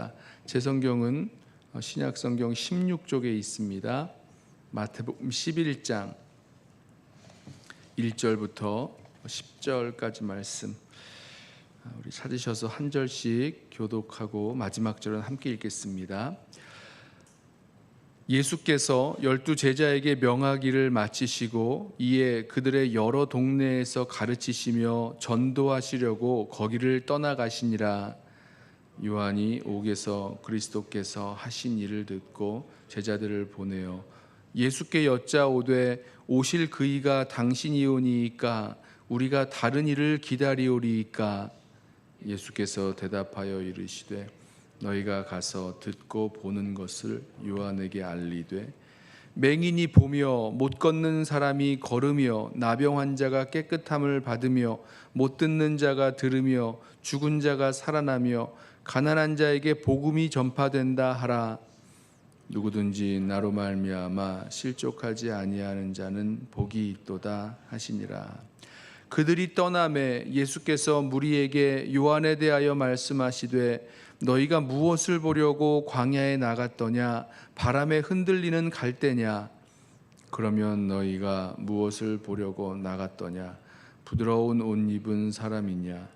있습니다. 제 성경은 어, 신약 성경 16쪽에 있습니다. 마태복음 11장 1절부터 10절까지 말씀 아, 우리 찾으셔서 한 절씩 교독하고 마지막 절은 함께 읽겠습니다. 예수께서 열두 제자에게 명하기를 마치시고 이에 그들의 여러 동네에서 가르치시며 전도하시려고 거기를 떠나가시니라 요한이 옥에서 그리스도께서 하신 일을 듣고 제자들을 보내어 예수께 여짜오되 오실 그이가 당신이오니이까 우리가 다른 일을 기다리오리이까? 예수께서 대답하여 이르시되 너희가 가서 듣고 보는 것을 요한에게 알리되 맹인이 보며 못 걷는 사람이 걸으며 나병 환자가 깨끗함을 받으며 못 듣는 자가 들으며 죽은 자가 살아나며 가난한 자에게 복음이 전파된다 하라. 누구든지 나로 말미암아 실족하지 아니하는 자는 복이 있도다 하시니라. 그들이 떠남에 예수께서 무리에게 요한에 대하여 말씀하시되 너희가 무엇을 보려고 광야에 나갔더냐? 바람에 흔들리는 갈대냐? 그러면 너희가 무엇을 보려고 나갔더냐? 부드러운 옷 입은 사람이냐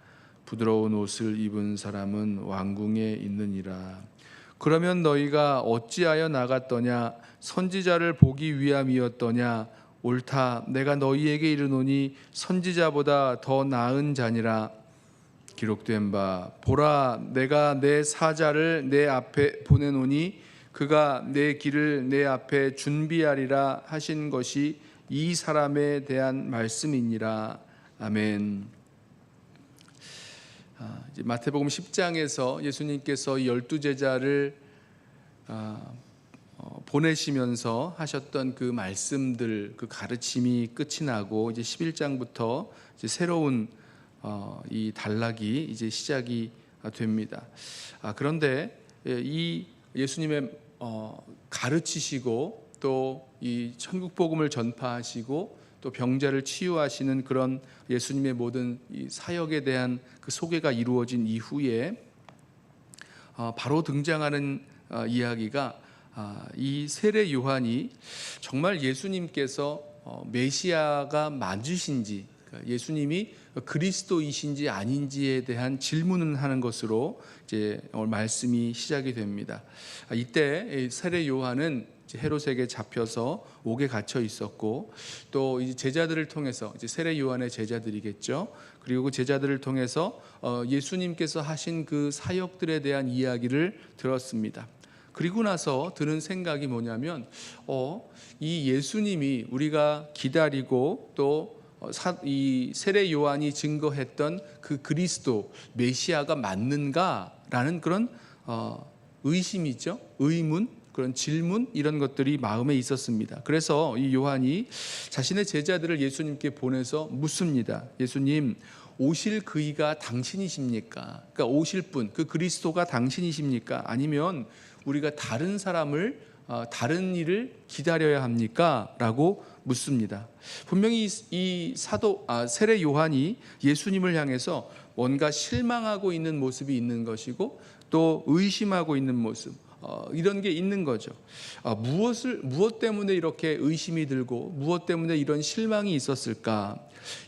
부드러운 옷을 입은 사람은 왕궁에 있느니라. 그러면 너희가 어찌하여 나갔더냐? 선지자를 보기 위함이었더냐? 옳다. 내가 너희에게 이르노니 선지자보다 더 나은 자니라. 기록된 바 보라 내가 내 사자를 내 앞에 보내노니 그가 내 길을 내 앞에 준비하리라 하신 것이 이 사람에 대한 말씀이니라. 아멘. 아, 마태복음 10장에서 예수님께서 열두 제자를 아, 어, 보내시면서 하셨던 그 말씀들, 그 가르침이 끝이 나고 이제 11장부터 이제 새로운 어, 이 단락이 이제 시작이 됩니다. 아, 그런데 예, 이 예수님의 어, 가르치시고 또 이 천국 복음을 전파하시고 또 병자를 치유하시는 그런 예수님의 모든 이 사역에 대한 그 소개가 이루어진 이후에 어, 바로 등장하는 어, 이야기가 아, 이 세례 요한이 정말 예수님께서 어, 메시아가 맞으신지 그러니까 예수님이 그리스도이신지 아닌지에 대한 질문을 하는 것으로 이제 오늘 말씀이 시작이 됩니다. 아, 이때 세례 요한은 헤롯에게 잡혀서 옥에 갇혀 있었고 또 이제 제자들을 통해서 이제 세례 요한의 제자들이겠죠. 그리고 그 제자들을 통해서 어, 예수님께서 하신 그 사역들에 대한 이야기를 들었습니다. 그리고 나서 드는 생각이 뭐냐면 어, 이 예수님이 우리가 기다리고 또 어, 이 세례 요한이 증거했던 그 그리스도 메시아가 맞는가라는 그런 어, 의심이죠. 의문 그런 질문 이런 것들이 마음에 있었습니다. 그래서 이 요한이 자신의 제자들을 예수님께 보내서 묻습니다. 예수님 오실 그이가 당신이십니까? 그러니까 오실 분 그 그리스도가 당신이십니까? 아니면 우리가 다른 사람을 어, 다른 일을 기다려야 합니까? 라고 묻습니다. 분명히 이 사도 아, 세례 요한이 예수님을 향해서 뭔가 실망하고 있는 모습이 있는 것이고 또 의심하고 있는 모습 어, 이런 게 있는 거죠. 아, 무엇을 무엇 때문에 이렇게 의심이 들고 무엇 때문에 이런 실망이 있었을까?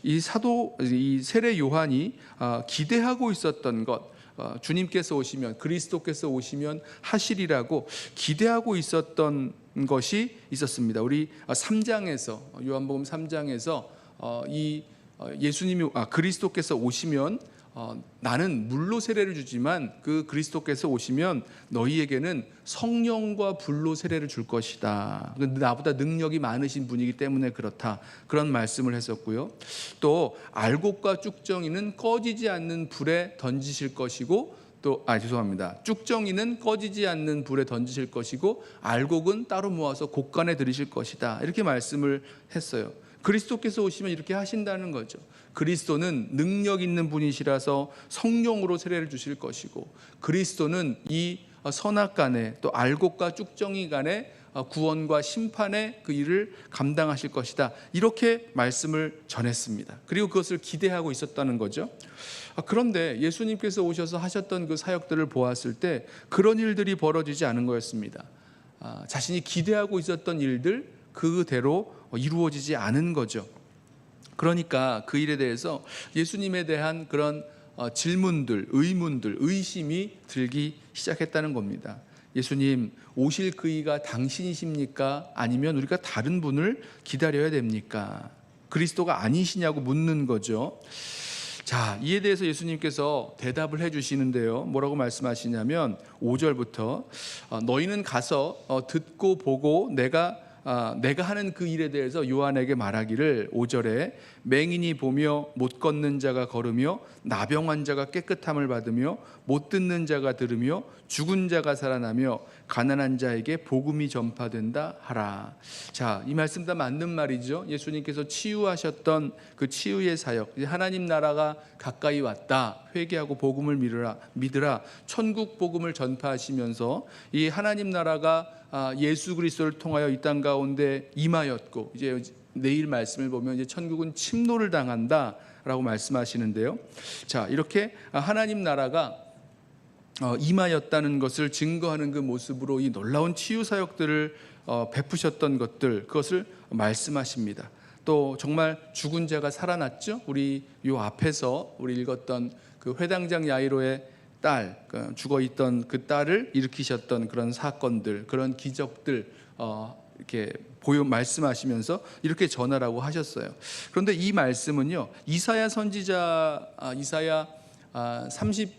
이 사도 이 세례 요한이 아, 기대하고 있었던 것 어, 주님께서 오시면 그리스도께서 오시면 하시리라고 기대하고 있었던 것이 있었습니다. 우리 3장에서 요한복음 3장에서 어, 이 어, 예수님이 아 그리스도께서 오시면 어, 나는 물로 세례를 주지만 그 그리스도께서 오시면 너희에게는 성령과 불로 세례를 줄 것이다. 나보다 능력이 많으신 분이기 때문에 그렇다. 그런 말씀을 했었고요. 또 알곡과 쭉정이는 꺼지지 않는 불에 던지실 것이고 또 아 죄송합니다. 쭉정이는 꺼지지 않는 불에 던지실 것이고 알곡은 따로 모아서 곡간에 들이실 것이다. 이렇게 말씀을 했어요. 그리스도께서 오시면 이렇게 하신다는 거죠. 그리스도는 능력 있는 분이시라서 성령으로 세례를 주실 것이고 그리스도는 이 선악 간에 또 알곡과 쭉정이 간에 어, 구원과 심판의 그 일을 감당하실 것이다. 이렇게 말씀을 전했습니다. 그리고 그것을 기대하고 있었다는 거죠. 아, 그런데 예수님께서 오셔서 하셨던 그 사역들을 보았을 때 그런 일들이 벌어지지 않은 거였습니다. 아, 자신이 기대하고 있었던 일들 그대로 이루어지지 않은 거죠. 그러니까 그 일에 대해서 예수님에 대한 그런 어, 질문들, 의문들, 의심이 들기 시작했다는 겁니다. 예수님 오실 그이가 당신이십니까? 아니면 우리가 다른 분을 기다려야 됩니까? 그리스도가 아니시냐고 묻는 거죠. 자, 이에 대해서 예수님께서 대답을 해 주시는데요. 뭐라고 말씀하시냐면 5절부터 어, 너희는 가서 어, 듣고 보고 내가 아, 내가 하는 그 일에 대해서 요한에게 말하기를 5절에 맹인이 보며 못 걷는 자가 걸으며 나병 환자가 깨끗함을 받으며 못 듣는 자가 들으며 죽은 자가 살아나며 가난한 자에게 복음이 전파된다 하라. 자, 이 말씀 다 맞는 말이죠. 예수님께서 치유하셨던 그 치유의 사역, 하나님 나라가 가까이 왔다. 회개하고 복음을 믿으라, 믿으라. 천국 복음을 전파하시면서 이 하나님 나라가 아, 예수 그리스도를 통하여 이 땅 가운데 임하였고 이제 내일 말씀을 보면 이제 천국은 침노를 당한다라고 말씀하시는데요. 자 이렇게 하나님 나라가 어, 임하였다는 것을 증거하는 그 모습으로 이 놀라운 치유 사역들을 어, 베푸셨던 것들 그것을 말씀하십니다. 또 정말 죽은 자가 살아났죠. 우리 요 앞에서 우리 읽었던 그 회당장 야이로의 딸그 죽어 있던 그 딸을 일으키셨던 그런 사건들 그런 기적들 어, 이렇게 보여 말씀하시면서 이렇게 전하라고 하셨어요. 그런데 이 말씀은요 이사야 선지자 아, 이사야 아, 30장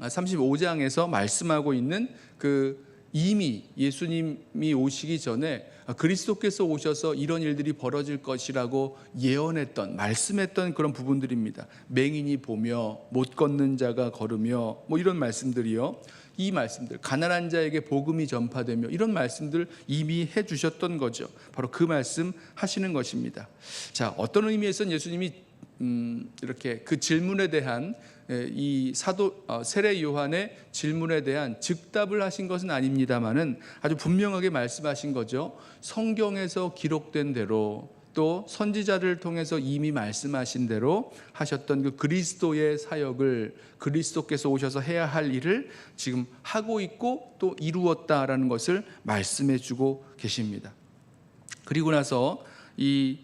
아, 35장에서 말씀하고 있는 그 이미 예수님이 오시기 전에 그리스도께서 오셔서 이런 일들이 벌어질 것이라고 예언했던 말씀했던 그런 부분들입니다. 맹인이 보며 못 걷는 자가 걸으며 뭐 이런 말씀들이요. 이 말씀들 가난한 자에게 복음이 전파되며 이런 말씀들 이미 해 주셨던 거죠. 바로 그 말씀 하시는 것입니다. 자, 어떤 의미에서는 예수님이 음, 이렇게 그 질문에 대한 예, 이 사도 어, 세례 요한의 질문에 대한 즉답을 하신 것은 아닙니다만은 아주 분명하게 말씀하신 거죠. 성경에서 기록된 대로 또 선지자를 통해서 이미 말씀하신 대로 하셨던 그 그리스도의 사역을 그리스도께서 오셔서 해야 할 일을 지금 하고 있고 또 이루었다라는 것을 말씀해 주고 계십니다. 그리고 나서 이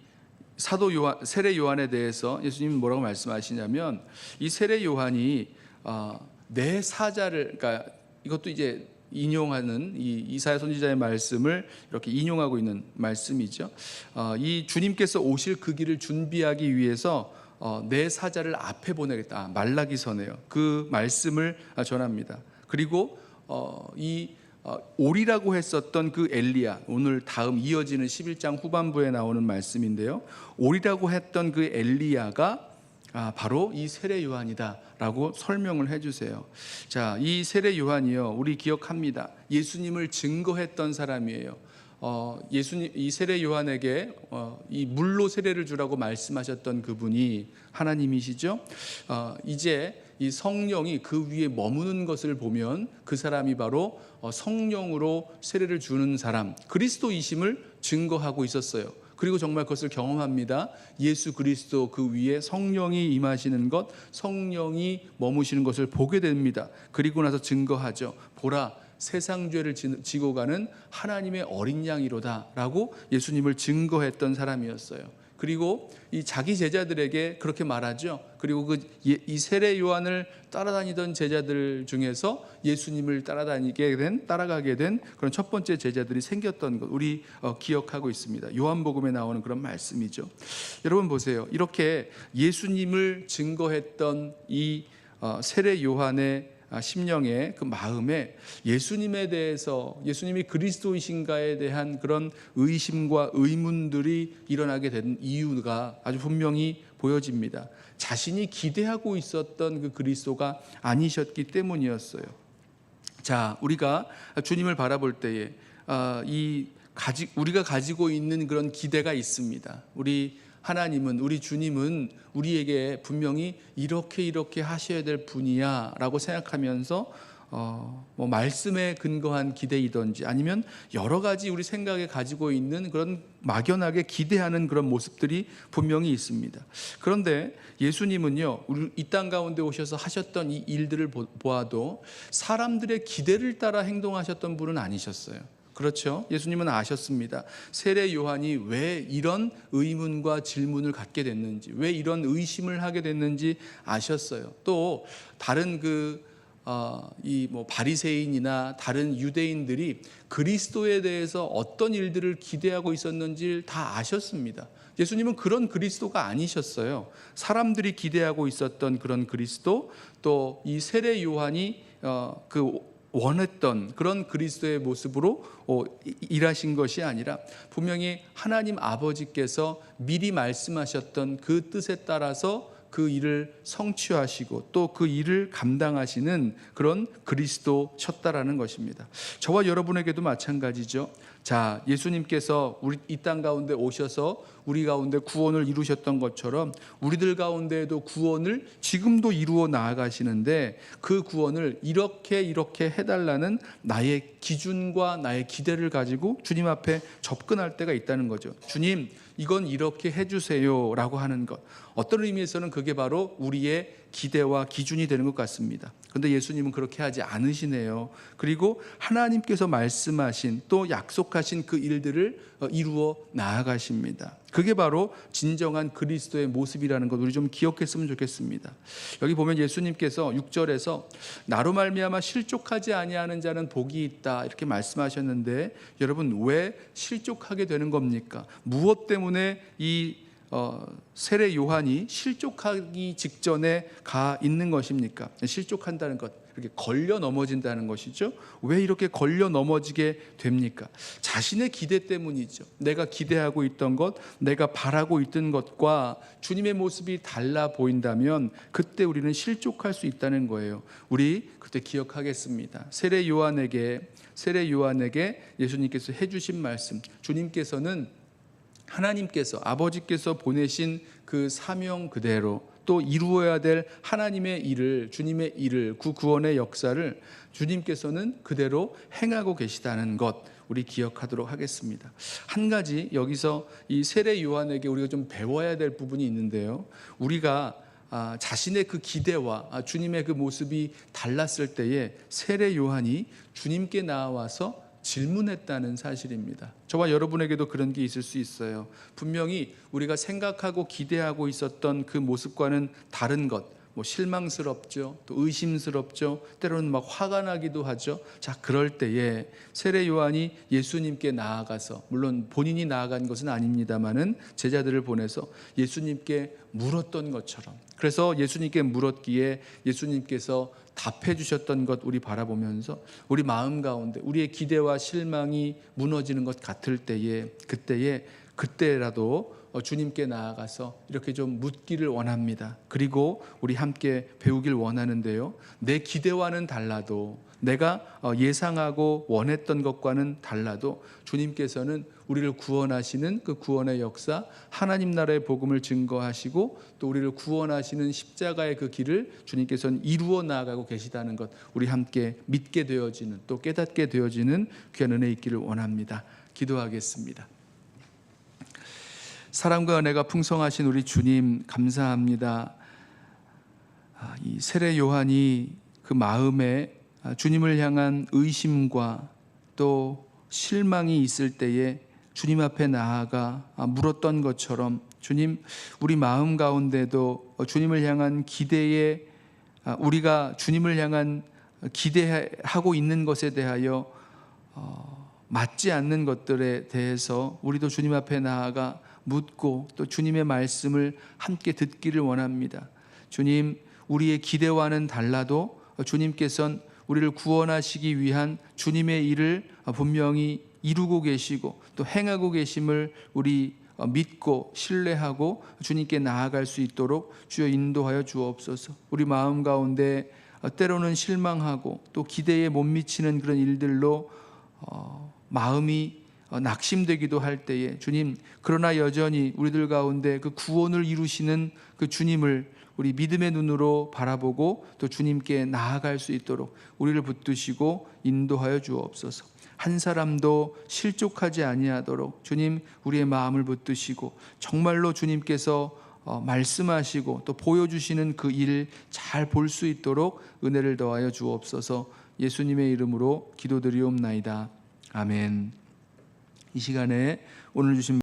사도 요한 세례 요한에 대해서 예수님은 뭐라고 말씀하시냐면 이 세례 요한이 어, 내 사자를 그러니까 이것도 이제 인용하는 이 이사야 선지자의 말씀을 이렇게 인용하고 있는 말씀이죠. 어, 이 주님께서 오실 그 길을 준비하기 위해서 어, 내 사자를 앞에 보내겠다. 아, 말라기서네요. 그 말씀을 전합니다. 그리고 어, 이 어, 오리라고 했었던 그 엘리야 오늘 다음 이어지는 11장 후반부에 나오는 말씀인데요. 오리라고 했던 그 엘리야가 아, 바로 이 세례 요한이다라고 설명을 해주세요. 자, 이 세례 요한이요, 우리 기억합니다. 예수님을 증거했던 사람이에요. 어, 예수님 이 세례 요한에게 어, 이 물로 세례를 주라고 말씀하셨던 그분이 하나님이시죠. 어, 이제 이 성령이 그 위에 머무는 것을 보면 그 사람이 바로 어, 성령으로 세례를 주는 사람 그리스도이심을 증거하고 있었어요. 그리고 정말 그것을 경험합니다. 예수 그리스도 그 위에 성령이 임하시는 것, 성령이 머무시는 것을 보게 됩니다. 그리고 나서 증거하죠. 보라, 세상 죄를 지고 가는 하나님의 어린 양이로다라고 예수님을 증거했던 사람이었어요. 그리고 이 자기 제자들에게 그렇게 말하죠. 그리고 그이 예, 세례 요한을 따라다니던 제자들 중에서 예수님을 따라다니게 된 따라가게 된 그런 첫 번째 제자들이 생겼던 것 우리 어, 기억하고 있습니다. 요한복음에 나오는 그런 말씀이죠. 여러분 보세요. 이렇게 예수님을 증거했던 이 어, 세례 요한의 아, 심령의 그 마음에 예수님에 대해서 예수님이 그리스도이신가에 대한 그런 의심과 의문들이 일어나게 된 이유가 아주 분명히 보여집니다. 자신이 기대하고 있었던 그 그리스도가 아니셨기 때문이었어요. 자, 우리가 주님을 바라볼 때에 아, 이 우리가 가지고 있는 그런 기대가 있습니다. 우리 하나님은 우리 주님은 우리에게 분명히 이렇게 이렇게 하셔야 될 분이야라고 생각하면서 어, 뭐 말씀에 근거한 기대이든지 아니면 여러 가지 우리 생각에 가지고 있는 그런 막연하게 기대하는 그런 모습들이 분명히 있습니다. 그런데 예수님은요, 이 땅 가운데 오셔서 하셨던 이 일들을 보- 보아도 사람들의 기대를 따라 행동하셨던 분은 아니셨어요. 그렇죠. 예수님은 아셨습니다. 세례 요한이 왜 이런 의문과 질문을 갖게 됐는지, 왜 이런 의심을 하게 됐는지 아셨어요. 또 다른 그 어, 이뭐 바리새인이나 다른 유대인들이 그리스도에 대해서 어떤 일들을 기대하고 있었는지 다 아셨습니다. 예수님은 그런 그리스도가 아니셨어요. 사람들이 기대하고 있었던 그런 그리스도 또 이 세례 요한이 어, 그 원했던 그런 그리스도의 모습으로 어, 이- 일하신 것이 아니라 분명히 하나님 아버지께서 미리 말씀하셨던 그 뜻에 따라서 그 일을 성취하시고 또 그 일을 감당하시는 그런 그리스도셨다라는 것입니다. 저와 여러분에게도 마찬가지죠. 자, 예수님께서 우리 이 땅 가운데 오셔서 우리 가운데 구원을 이루셨던 것처럼 우리들 가운데에도 구원을 지금도 이루어 나아가시는데 그 구원을 이렇게 이렇게 해달라는 나의 기준과 나의 기대를 가지고 주님 앞에 접근할 때가 있다는 거죠. 주님, 이건 이렇게 해주세요라고 하는 것. 어떤 의미에서는 그게 바로 우리의 기대와 기준이 되는 것 같습니다. 그런데 예수님은 그렇게 하지 않으시네요. 그리고 하나님께서 말씀하신 또 약속하신 그 일들을 어, 이루어 나아가십니다. 그게 바로 진정한 그리스도의 모습이라는 것 우리 좀 기억했으면 좋겠습니다. 여기 보면 예수님께서 6절에서 나로 말미암아 실족하지 아니하는 자는 복이 있다 이렇게 말씀하셨는데 여러분 왜 실족하게 되는 겁니까? 무엇 때문에 이 어, 세례 요한이 실족하기 직전에 가 있는 것입니까? 실족한다는 것, 이렇게 걸려 넘어진다는 것이죠. 왜 이렇게 걸려 넘어지게 됩니까? 자신의 기대 때문이죠. 내가 기대하고 있던 것, 내가 바라고 있던 것과 주님의 모습이 달라 보인다면 그때 우리는 실족할 수 있다는 거예요. 우리 그때 기억하겠습니다. 세례 요한에게 세례 요한에게 예수님께서 해 주신 말씀, 주님께서는 하나님께서 아버지께서 보내신 그 사명 그대로 또 이루어야 될 하나님의 일을 주님의 일을 그 구원의 역사를 주님께서는 그대로 행하고 계시다는 것 우리 기억하도록 하겠습니다. 한 가지 여기서 이 세례 요한에게 우리가 좀 배워야 될 부분이 있는데요. 우리가 아, 자신의 그 기대와 아, 주님의 그 모습이 달랐을 때에 세례 요한이 주님께 나와서 질문했다는 사실입니다. 저와 여러분에게도 그런 게 있을 수 있어요. 분명히 우리가 생각하고 기대하고 있었던 그 모습과는 다른 것, 뭐 실망스럽죠, 또 의심스럽죠, 때로는 막 화가 나기도 하죠. 자, 그럴 때에 세례 요한이 예수님께 나아가서 물론 본인이 나아간 것은 아닙니다만은 제자들을 보내서 예수님께 물었던 것처럼 그래서 예수님께 물었기에 예수님께서 답해 주셨던 것 우리 바라보면서 우리 마음 가운데 우리의 기대와 실망이 무너지는 것 같을 때에 그때에 그때라도 어, 주님께 나아가서 이렇게 좀 묻기를 원합니다. 그리고 우리 함께 배우길 원하는데요. 내 기대와는 달라도 내가 어, 예상하고 원했던 것과는 달라도 주님께서는 우리를 구원하시는 그 구원의 역사, 하나님 나라의 복음을 증거하시고 또 우리를 구원하시는 십자가의 그 길을 주님께서는 이루어 나아가고 계시다는 것 우리 함께 믿게 되어지는 또 깨닫게 되어지는 귀한 은혜 있기를 원합니다. 기도하겠습니다. 사랑과 은혜가 풍성하신 우리 주님 감사합니다. 아, 이 세례 요한이 그 마음에 아, 주님을 향한 의심과 또 실망이 있을 때에 주님 앞에 나아가 아, 물었던 것처럼 주님 우리 마음 가운데도 주님을 향한 기대에 아, 우리가 주님을 향한 기대하고 있는 것에 대하여 어, 맞지 않는 것들에 대해서 우리도 주님 앞에 나아가 묻고 또 주님의 말씀을 함께 듣기를 원합니다. 주님, 우리의 기대와는 달라도 주님께서는 우리를 구원하시기 위한 주님의 일을 분명히 이루고 계시고 또 행하고 계심을 우리 믿고 신뢰하고 주님께 나아갈 수 있도록 주여 인도하여 주옵소서. 우리 마음 가운데 때로는 실망하고 또 기대에 못 미치는 그런 일들로 어, 마음이 어, 낙심되기도 할 때에 주님 그러나 여전히 우리들 가운데 그 구원을 이루시는 그 주님을 우리 믿음의 눈으로 바라보고 또 주님께 나아갈 수 있도록 우리를 붙드시고 인도하여 주옵소서. 한 사람도 실족하지 아니하도록 주님 우리의 마음을 붙드시고 정말로 주님께서 어, 말씀하시고 또 보여주시는 그 일 잘 볼 수 있도록 은혜를 더하여 주옵소서. 예수님의 이름으로 기도드리옵나이다. 아멘. 이 시간에 오늘 주신